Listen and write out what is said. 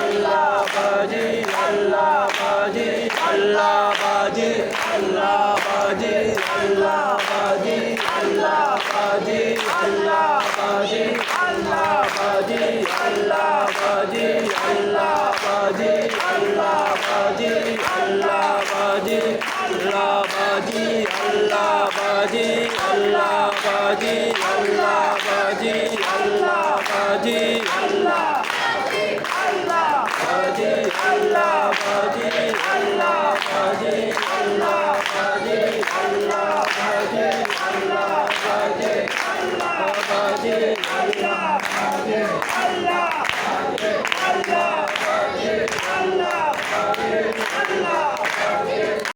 Allah Baji, Allah Baji, Allah Baji. আল্লাহ বাজি আল্লাহ বাজি আল্লাহ বাজি আল্লাহ বাজি আল্লাহ বাজি আল্লাহ বাজি আল্লাহ বাজি আল্লাহ বাজি আল্লাহ বাজি আল্লাহ বাজি আল্লাহ বাজি আল্লাহ বাজি আল্লাহ বাজি আল্লাহ বাজি আল্লাহ বাজি আল্লাহ বাজি আল্লাহ বাজি আল্লাহ আল্লাহ